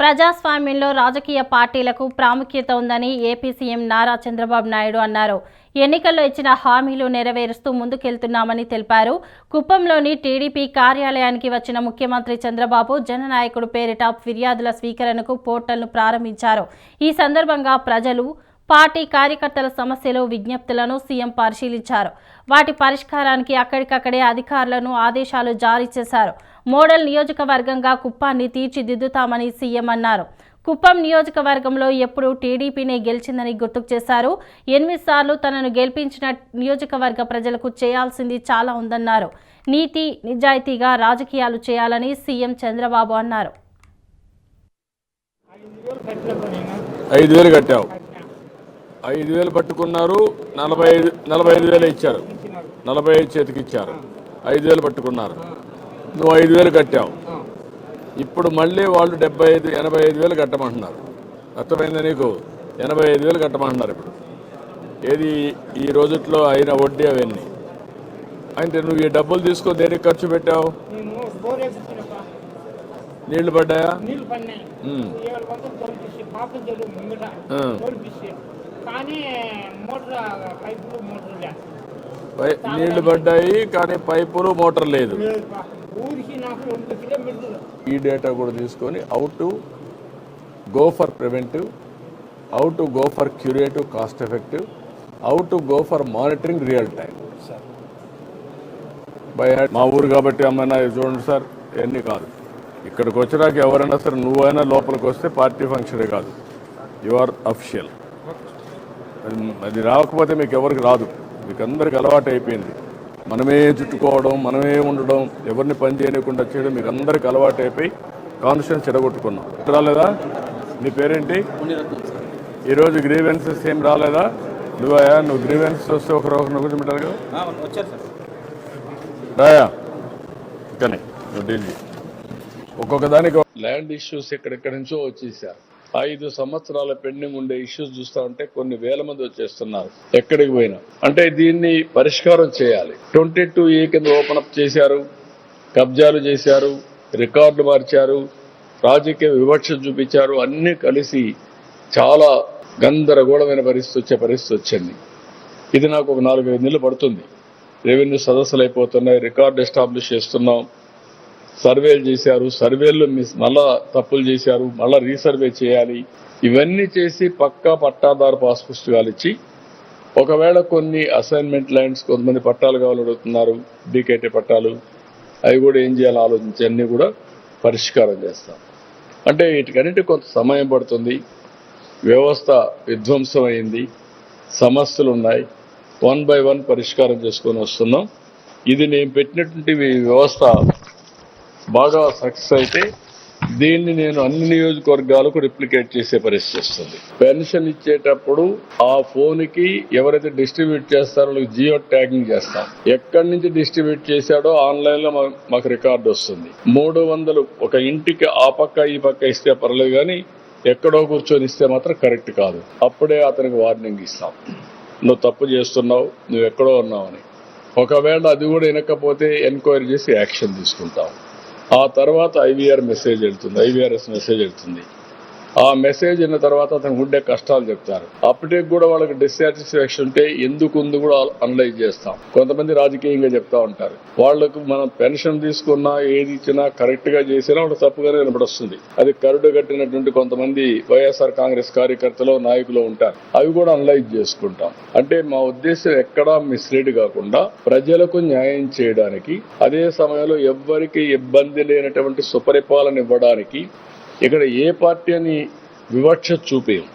ప్రజాస్వామ్యంలో రాజకీయ పార్టీలకు ప్రాముఖ్యత ఉందని ఏపీ సీఎం నారా చంద్రబాబు నాయుడు అన్నారు. ఎన్నికల్లో ఇచ్చిన హామీలు నెరవేరుస్తూ ముందుకెళ్తున్నామని తెలిపారు. కుప్పంలోని టీడీపీ కార్యాలయానికి వచ్చిన ముఖ్యమంత్రి చంద్రబాబు జననాయకుడు పేరిట ఫిర్యాదుల స్వీకరణకు పోర్టల్ను ప్రారంభించారు. ఈ సందర్భంగా ప్రజలు పార్టీ కార్యకర్తల సమస్యలు విజ్ఞప్తులను సీఎం పరిశీలించారు. వాటి పరిష్కారానికి అక్కడికక్కడే అధికారులను ఆదేశాలు జారీ చేశారు. మోడల్ నియోజకవర్గంగా కుప్పాన్ని తీర్చిదిద్దుతామని సీఎం అన్నారు. కుప్పం నియోజకవర్గంలో ఎప్పుడు టీడీపీనే గెలిచిందని గుర్తుకు చేశారు. ఎనిమిది సార్లు తనను గెలిపించిన నియోజకవర్గ ప్రజలకు చేయాల్సింది చాలా ఉందన్నారు. నీతి నిజాయితీగా రాజకీయాలు చేయాలని సీఎం చంద్రబాబు అన్నారు. ఐదు వేలు కట్టావు. ఐదు వేలు పట్టుకున్నారు నలభై ఐదు నలభై ఐదు వేలు ఇచ్చారు. నలభై ఐదు చేతికి ఇచ్చారు. ఐదు వేలు పట్టుకున్నారు. నువ్వు ఐదు వేలు కట్టావు. ఇప్పుడు మళ్ళీ వాళ్ళు డెబ్బై ఐదు ఎనభై ఐదు వేలు కట్టమంటున్నారు. అర్థమైందా నీకు? ఎనభై ఐదు వేలు కట్టమంటున్నారు ఇప్పుడు. ఏది ఈ రోజుట్లో అయిన వడ్డీ అవన్నీ. అంటే నువ్వు ఈ డబ్బులు తీసుకొని దేనికి ఖర్చు పెట్టావు? నీళ్ళు పడ్డాయా? నీళ్ళు పడ్డాయి కానీ పైపులు మోటార్ లేదు. ఈ డేటా కూడా తీసుకొని how to go for preventive how to go for curative cost effective how to go for monitoring real time by మా ఊరు కాబట్టి అమ్మన్నా ఇది చూడండి సార్ ఇవన్నీ కాదు. ఇక్కడికి వచ్చినాక ఎవరైనా సరే నువ్వైనా లోపలికి వస్తే పార్టీ ఫంక్షనే కాదు. యు ఆర్ అఫిషియల్ అది అది రాకపోతే మీకు ఎవరికి రాదు. మీకు అందరికి అలవాటు అయిపోయింది. మనమే చుట్టుకోవడం మనమే ఉండడం ఎవరిని పని చేయకుండా చేయడం మీకు అందరికి అలవాటు అయిపోయి కాన్ఫిడెన్స్ చెడగొట్టుకున్నాం. రాలేదా? నీ పేరేంటి? ఈరోజు గ్రీవెన్సెస్ ఏం రాలేదా? నువ్వయా నువ్వు గ్రీవెన్సెస్ వస్తే ఒకరు ఒకరిని కూర్చోబెట్టారు కదా వచ్చారు సార్. రాయా కానీ నువ్వు చేయి. ఒక్కొక్క దానికి ల్యాండ్ ఇష్యూస్ ఎక్కడెక్కడి నుంచో వచ్చేసారు. ఐదు సంవత్సరాల పెండింగ్ ఉండే ఇష్యూస్ చూస్తా ఉంటే కొన్ని వేల మంది వచ్చేస్తున్నారు. ఎక్కడికి పోయినా. అంటే దీన్ని పరిష్కారం చేయాలి. ట్వంటీ టూ ఏ కింద ఓపెన్ అప్ చేశారు. కబ్జాలు చేశారు. రికార్డు మార్చారు. రాజకీయ వివక్ష చూపించారు. అన్నీ కలిసి చాలా గందరగోళమైన పరిస్థితి వచ్చే పరిస్థితి వచ్చింది. ఇది నాకు ఒక నాలుగైదు నెలలు పడుతుంది. రెవెన్యూ సదస్సులు అయిపోతున్నాయి. రికార్డు ఎస్టాబ్లిష్ చేస్తున్నాం. సర్వేలు చేశారు సర్వేలు మిస్ మళ్ళా తప్పులు చేశారు మళ్ళా రీసర్వే చేయాలి. ఇవన్నీ చేసి పక్కా పట్టాదారు పాస్ పుస్తకాలు ఇచ్చి ఒకవేళ కొన్ని అసైన్మెంట్ ల్యాండ్స్ కొంతమంది పట్టాలు కావాలని అడుగుతున్నారు డీకేటీ పట్టాలు అవి కూడా ఏం చేయాలో ఆలోచించి అన్నీ కూడా పరిష్కారం చేస్తాం. అంటే వీటికన్నిటి కొంత సమయం పడుతుంది. వ్యవస్థ విధ్వంసం అయింది సమస్యలు ఉన్నాయి. వన్ బై వన్ పరిష్కారం చేసుకొని వస్తున్నాం. ఇది నేను పెట్టినటువంటి వ్యవస్థ బాగా సక్సెస్ అయితే దీన్ని నేను అన్ని నియోజకవర్గాలకు రిప్లికేట్ చేసే పరిస్థితి వస్తుంది. పెన్షన్ ఇచ్చేటప్పుడు ఆ ఫోన్కి ఎవరైతే డిస్ట్రిబ్యూట్ చేస్తారో వాళ్ళకి జియో ట్యాగింగ్ చేస్తాం. ఎక్కడి నుంచి డిస్ట్రిబ్యూట్ చేశాడో ఆన్లైన్లో మాకు రికార్డు వస్తుంది. మూడు వందలు ఒక ఇంటికి ఆ పక్క ఈ పక్క ఇస్తే పర్లేదు కానీ ఎక్కడో కూర్చొని ఇస్తే మాత్రం కరెక్ట్ కాదు. అప్పుడే అతనికి వార్నింగ్ ఇస్తాం. నువ్వు తప్పు చేస్తున్నావు నువ్వు ఎక్కడో ఉన్నావని. ఒకవేళ అది కూడా వినకపోతే ఎంక్వైరీ చేసి యాక్షన్ తీసుకుంటాం. ఆ తర్వాత ఐవీఆర్ మెసేజ్ వెళ్తుంది ఐవీఆర్ఎస్ మెసేజ్ వెళ్తుంది. ఆ మెసేజ్ అయిన తర్వాత అతనికి ఉండే కష్టాలు చెప్తారు. అప్పటికి కూడా వాళ్ళకి డిస్సాటిస్ఫాక్షన్ ఉంటే ఎందుకు ఉంది కూడా అనలైజ్ చేస్తాం. కొంతమంది రాజకీయంగా చెప్తా ఉంటారు. వాళ్ళకు మనం పెన్షన్ తీసుకున్నా ఏది ఇచ్చినా కరెక్ట్గా చేసినా వాళ్ళు తప్పుగానే వినపడొస్తుంది. అది కరుడు కట్టినటువంటి కొంతమంది వైఎస్ఆర్ కాంగ్రెస్ కార్యకర్తలు నాయకులు ఉంటారు. అవి కూడా అనలైజ్ చేసుకుంటాం. అంటే మా ఉద్దేశం ఎక్కడా మిస్లీడ్ కాకుండా ప్రజలకు న్యాయం చేయడానికి అదే సమయంలో ఎవ్వరికి ఇబ్బంది లేనటువంటి సుపరిపాలన ఇవ్వడానికి ఇక్కడ ఏ పార్టీ అని వివక్ష చూపేయం